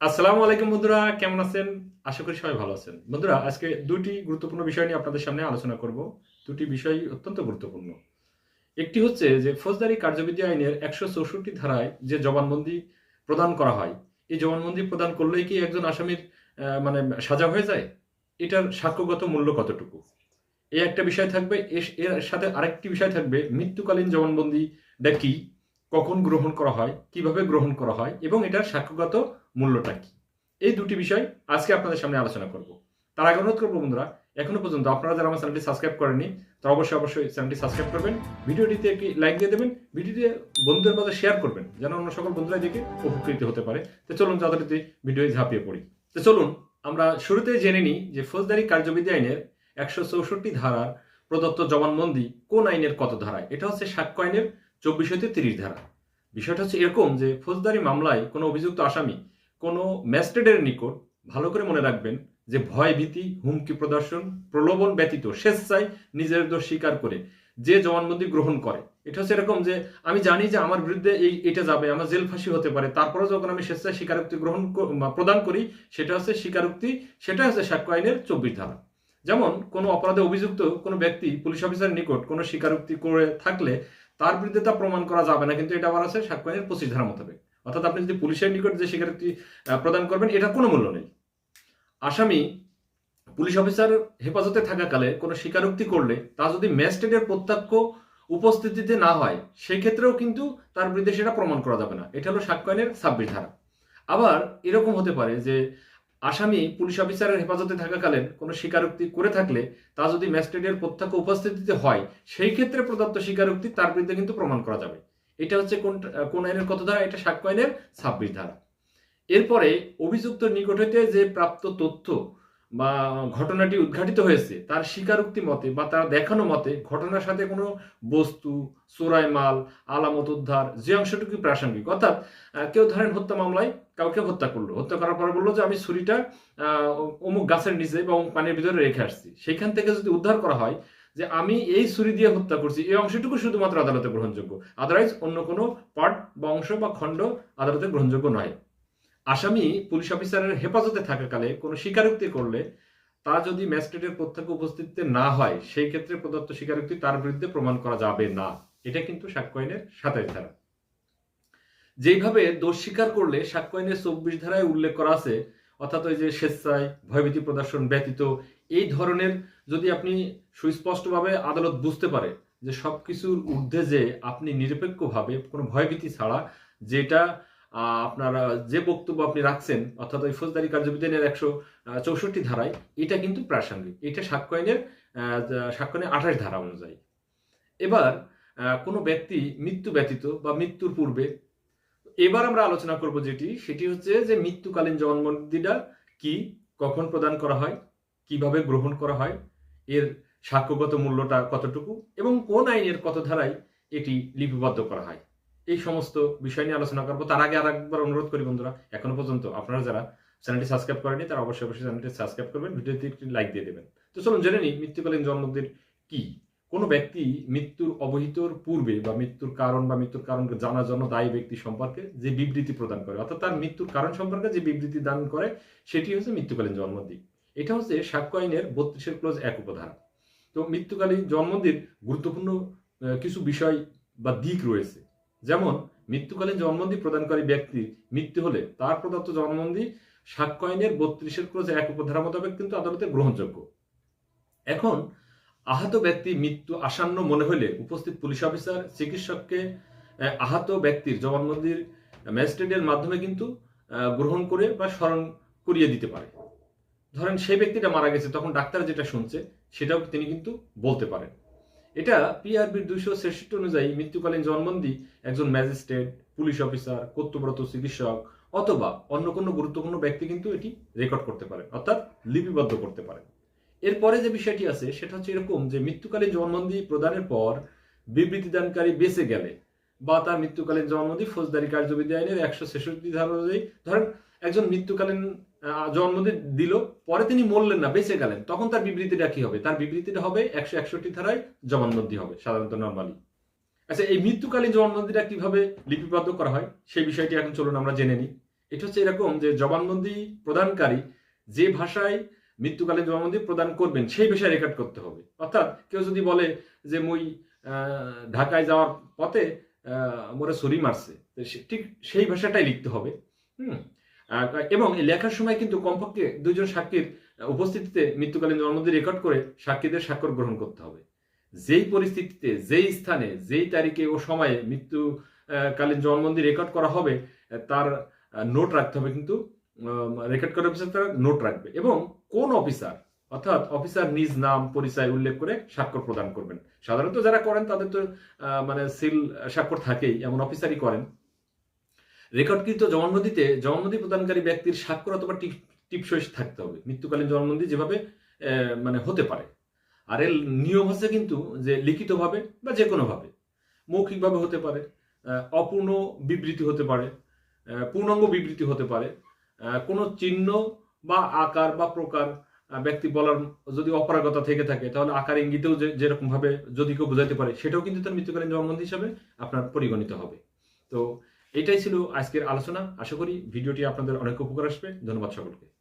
আসসালামু আলাইকুম বন্ধুরা, কেমন আছেন? আশা করি সবাই ভালো আছেন। বন্ধুরা, আজকে দুটি গুরুত্বপূর্ণ বিষয় নিয়ে আপনাদের সামনে আলোচনা করব। দুটি বিষয় অত্যন্ত গুরুত্বপূর্ণ। একটি হচ্ছে যে, ফৌজদারি কার্যবিধি আইনের একশো চৌষট্টি ধারায় যে জবানবন্দি প্রদান করা হয়, এই জবানবন্দি প্রদান করলেই কি একজন আসামির মানে সাজা হয়ে যায়? এটার সাক্ষ্যগত মূল্য কতটুকু? এই একটা বিষয় থাকবে এর সাথে আরেকটি বিষয় থাকবে, মৃত্যুকালীন জবানবন্দিটা কি? কখন গ্রহণ করা হয়? কীভাবে গ্রহণ করা হয়? এবং এটার সাক্ষ্যগত মূল্যটা কি? এই দুটি বিষয় আজকে আপনাদের সামনে আলোচনা করব। তার আগে অনুরোধ করব বন্ধুরা, এখনও পর্যন্ত আপনারা যারা আমার চ্যানেলটি সাবস্ক্রাইব করেননি, তারা অবশ্যই অবশ্যই চ্যানেলটি সাবস্ক্রাইব করবেন, ভিডিওটিতে একটি লাইক দিয়ে দেবেন ভিডিওটি বন্ধুদের মাঝে শেয়ার করবেন, যেন অন্য সকল বন্ধুরা দেখে উপকৃত হতে পারে। তো চলুন যথারীতি ভিডিও ঝাঁপিয়ে পড়ি। তো চলুন, আমরা শুরুতে জেনে নিই যে ফৌজদারি কার্যবিধি আইনের একশো চৌষট্টি ধারার প্রদত্ত জবানবন্দি কোন আইনের কত ধারায়? এটা হচ্ছে সাক্ষ্য আইনের চব্বিশ হতে তিরিশ ধারা। বিষয়টা হচ্ছে এরকম যে ফৌজদারি মামলায় কোনো অভিযুক্ত আসামি কোনো ম্যাজিস্ট্রেটের নিকট ভালো করে মনে রাখবেন যে ভয় ভীতি, হুমকি প্রদর্শন, প্রলোভন ব্যতীত স্বেচ্ছায় নিজের দোষ স্বীকার করে যে জবানবন্দি গ্রহণ করে। এটা হচ্ছে এরকম যে আমি জানি যে আমার বিরুদ্ধে এই এটা যাবে, আমার জেল ফাঁসি হতে পারে তারপরে যখন আমি স্বেচ্ছায় স্বীকারোক্তি গ্রহণ প্রদান করি, সেটা হচ্ছে স্বীকারোক্তি, সেটা হচ্ছে সাক্ষ্য আইনের চব্বিশ ধারা। যেমন কোনো অপরাধে অভিযুক্ত কোনো ব্যক্তি পুলিশ অফিসারের নিকট কোনো স্বীকারোক্তি করে থাকলে তার বিরুদ্ধে তা প্রমাণ করা যাবে না, কিন্তু এটা আবার আছে সাক্ষ্য আইনের পঁচিশ ধারা মোতাবেক। অর্থাৎ আপনি যদি পুলিশের নিকট যে স্বীকারোক্তি প্রদান করবেন, এটা কোনো মূল্য নেই। আসামি পুলিশ অফিসার হেফাজতে থাকাকালে কোনো স্বীকারোক্তি করলে তা যদি ম্যাজিস্ট্রেটের প্রত্যক্ষ উপস্থিতিতে না হয় সেই ক্ষেত্রেও কিন্তু তার বিরুদ্ধে সেটা প্রমাণ করা যাবে না। এটা হলো সাক্ষ্য আইনের ছাব্বিশ ধারা। আবার এরকম হতে পারে যে আসামি পুলিশ অফিসারের হেফাজতে থাকাকালীন কোনো স্বীকারোক্তি করে থাকলে তা যদি ম্যাজিস্ট্রেটের প্রত্যক্ষ উপস্থিতিতে হয়, সেই ক্ষেত্রে প্রদত্ত স্বীকারোক্তি তার বিরুদ্ধে কিন্তু প্রমাণ করা যাবে। এটা হচ্ছে কোন কোন আইনের কত ধারা? এটা সাক্ষ্য আইনের ছাব্বিশ ধারা। এরপরে অভিযুক্ত নিকট হইতে যে প্রাপ্ত তথ্য বা ঘটনাটি উদ্ঘাটিত হয়েছে, তার স্বীকারোক্তি মতে বা তার দেখানো মতে ঘটনার সাথে কোনো বস্তু, চোরাই মাল, আলামত উদ্ধার, যে অংশটুকু প্রাসঙ্গিক, অর্থাৎ কেউ ধরেন হত্যা মামলায় কাউকে হত্যা করল, হত্যা করার পরে বলল যে আমি ছুরিটা অমুক গাছের নিচে বা অমুক পানির ভিতরে রেখে আসছি। সেখান থেকে যদি উদ্ধার করা হয় যে আমি এই ছুরি দিয়ে হত্যা করছি, এই অংশটুকু শুধুমাত্র আদালতে গ্রহণযোগ্য। আদারওয়াইজ অন্য কোনো পার্ট বা অংশ বা খণ্ড আদালতে গ্রহণযোগ্য নয়। আসামি পুলিশ অফিসারের হেফাজতে থাকাকালে কোনো স্বীকারোক্তি করলে তা যদি ম্যাজিস্ট্রেটের প্রত্যক্ষ উপস্থিতিতে না হয়, সেই ক্ষেত্রে প্রদত্ত স্বীকারোক্তি তার বিরুদ্ধে প্রমাণ করা যাবে না। এটা কিন্তু সাক্ষ্য আইনের সাতাশ ধারা। যেইভাবে দোষ স্বীকার করলে সাক্ষ্য আইনের চব্বিশ ধারায় উল্লেখ করা আছে অর্থাৎ ওই যে স্বেচ্ছায় ভয়ভীতি প্রদর্শন ব্যতীত, এই ধরনের যদি আপনি সুস্পষ্টভাবে আদালত বুঝতে পারে যে সব কিছুর ঊর্ধ্বে যে আপনি নিরপেক্ষভাবে কোনো ভয়ভীতি ছাড়া যেটা আপনার যে বক্তব্য আপনি রাখছেন, অর্থাৎ ওই ফৌজদারি কার্যবিধানের একশো চৌষট্টি ধারায়, এটা কিন্তু প্রাসঙ্গিক। এটা সাক্ষ্য আইনের সাক্ষ্য আইনের আঠাশ ধারা অনুযায়ী। এবার কোনো ব্যক্তি মৃত্যু ব্যতীত বা মৃত্যুর পূর্বে এবার আমরা আলোচনা করব যেটি, সেটি হচ্ছে যে মৃত্যুকালীন জবানবন্দিটা কি, কখন প্রদান করা হয়, কীভাবে গ্রহণ করা হয়, এর সাক্ষ্যগত মূল্যটা কতটুকু এবং কোন আইনের কত ধারায় এটি লিপিবদ্ধ করা হয়। এই সমস্ত বিষয় নিয়ে আলোচনা করব। তার আগে আর একবার অনুরোধ করি বন্ধুরা, এখনও পর্যন্ত আপনারা যারা চ্যানেলটি সাবস্ক্রাইব করেনি তারা অবশ্যই অবশ্যই চ্যানেলটি সাবস্ক্রাইব করবেন, ভিডিওতে একটি লাইক দিয়ে দেবেন। তো চলুন জেনে নিই মৃত্যুকালীন জন্মদিন কি। কোনো ব্যক্তি মৃত্যুর অবহিতর পূর্বে বা মৃত্যুর কারণ বা মৃত্যুর কারণকে জানার জন্য দায়ী ব্যক্তি সম্পর্কে যে বিবৃতি প্রদান করে, অর্থাৎ তার মৃত্যুর কারণ সম্পর্কে যে বিবৃতি দান করে, সেটি হচ্ছে মৃত্যুকালীন জন্মদিন। এটা হচ্ছে সাক্ষ্য আইনের বত্রিশের ক্লোজ এক উপধারা। তো মৃত্যুকালীন জন্মদিন গুরুত্বপূর্ণ কিছু বিষয় বা দিক রয়েছে। যেমন, মৃত্যুকালীন জন্মদিন প্রদানকারী ব্যক্তির মৃত্যু হলে তার প্রদত্ত জন্মদিন সাক্ষ্য আইনের বত্রিশের ক্লোজ এক উপধারা মোতাবেক কিন্তু আদালতে গ্রহণযোগ্য। এখন আহত ব্যক্তি মৃত্যু আসন্ন মনে হলে উপস্থিত পুলিশ অফিসার চিকিৎসককে আহ, আহত ব্যক্তির জবানবন্দির ম্যাজিস্ট্রেটের মাধ্যমে কিন্তু গ্রহণ করে বা স্মরণ করিয়ে দিতে পারে। ধরেন সেই ব্যক্তিটা মারা গেছে তখন ডাক্তার যেটা শুনছে সেটাও তিনি কিন্তু বলতে পারেন। এটা পিআরবির দুইশো ছেষট্টি অনুযায়ী মৃত্যুকালীন জন্মবন্দি একজন ম্যাজিস্ট্রেট পুলিশ অফিসার কর্তব্যরত চিকিৎসক অথবা অন্য কোনো গুরুত্বপূর্ণ ব্যক্তি কিন্তু এটি রেকর্ড করতে পারেন অর্থাৎ লিপিবদ্ধ করতে পারেন। এরপরে যে বিষয়টি আছে, সেটা হচ্ছে এরকম যে মৃত্যুকালীন জন্মবন্দি প্রদানের পর বিবৃতি দানকারী বেঁচে গেলে বা তার মৃত্যুকালীন জন্মদিন ফৌজদারি কার্যবিধি আইনের একশো ছেষট্টি ধারা অনুযায়ী ধরেন একজন মৃত্যুকালীন জন্মদিন দিল, পরে তিনি মরলেন না, বেঁচে গেলেন, তখন তার বিবৃতিটা কি হবে? তার বিবৃতিটা হবে একশো একষট্টি ধারায় জবানবন্দি হবে, সাধারণত নর্মালি আচ্ছা এই মৃত্যুকালীন জবানবন্দিটা কীভাবে লিপিবদ্ধ করা হয়? সেই বিষয়টি এখন চলুন আমরা জেনে নিই। এটা হচ্ছে এরকম যে জবানবন্দি প্রদানকারী যে ভাষায় মৃত্যুকালীন জবানবন্দি প্রদান করবেন সেই ভাষায় রেকর্ড করতে হবে। অর্থাৎ কেউ যদি বলে যে মুই ঢাকায় যাওয়ার পথে মোরে ছুরি মারছে ঠিক সেই ভাষাটাই লিখতে হবে। হুম? এবং লেখার সময় কিন্তু কমপক্ষে দুজন সাক্ষীর উপস্থিতিতে মৃত্যুকালীন জবানবন্দি রেকর্ড করে সাক্ষীদের স্বাক্ষর গ্রহণ করতে হবে। যেই পরিস্থিতিতে যেই স্থানে যেই তারিখে ও সময়ে মৃত্যু আহ, কালীন জবানবন্দি রেকর্ড করা হবে তার নোট রাখতে হবে কিন্তু রেকর্ড করার অফিসার তারা নোট রাখবে এবং কোন অফিসার অর্থাৎ অফিসার নিজ নাম, পরিচয় উল্লেখ করে স্বাক্ষর প্রদান করবেন। সাধারণত যারা করেন তাদের তো মানে সিল স্বাক্ষর থাকেই, এমন অফিসারই করেন। রেকর্ডকৃত জবানবন্দিতে, জবানবন্দি প্রদানকারী ব্যক্তির স্বাক্ষর অথবা টিপ- টিপসই থাকতে হবে। মৃত্যুকালীন জবানবন্দি যেভাবে মানে হতে পারে। আর এর নিয়ম হচ্ছে কিন্তু যে লিখিতভাবে বা যে কোনোভাবে মৌখিকভাবে হতে পারে অপূর্ণ বিবৃতি হতে পারে পূর্ণাঙ্গ বিবৃতি হতে পারে। কোনো চিহ্ন বা আকার বা প্রকার ব্যক্তি বলার যদি অপারগতা থেকে থাকে, তাহলে আকার ইঙ্গিতেও যেরকম ভাবে যদি কেউ বোঝাতে পারে, সেটাও কিন্তু তার মৃত্যুকালীন জবানবন্দি হিসাবে আপনার পরিগণিত হবে। তো এটাই ছিল আজকের আলোচনা। আশা করি ভিডিওটি আপনাদের অনেক উপকার আসবে। ধন্যবাদ সকলকে।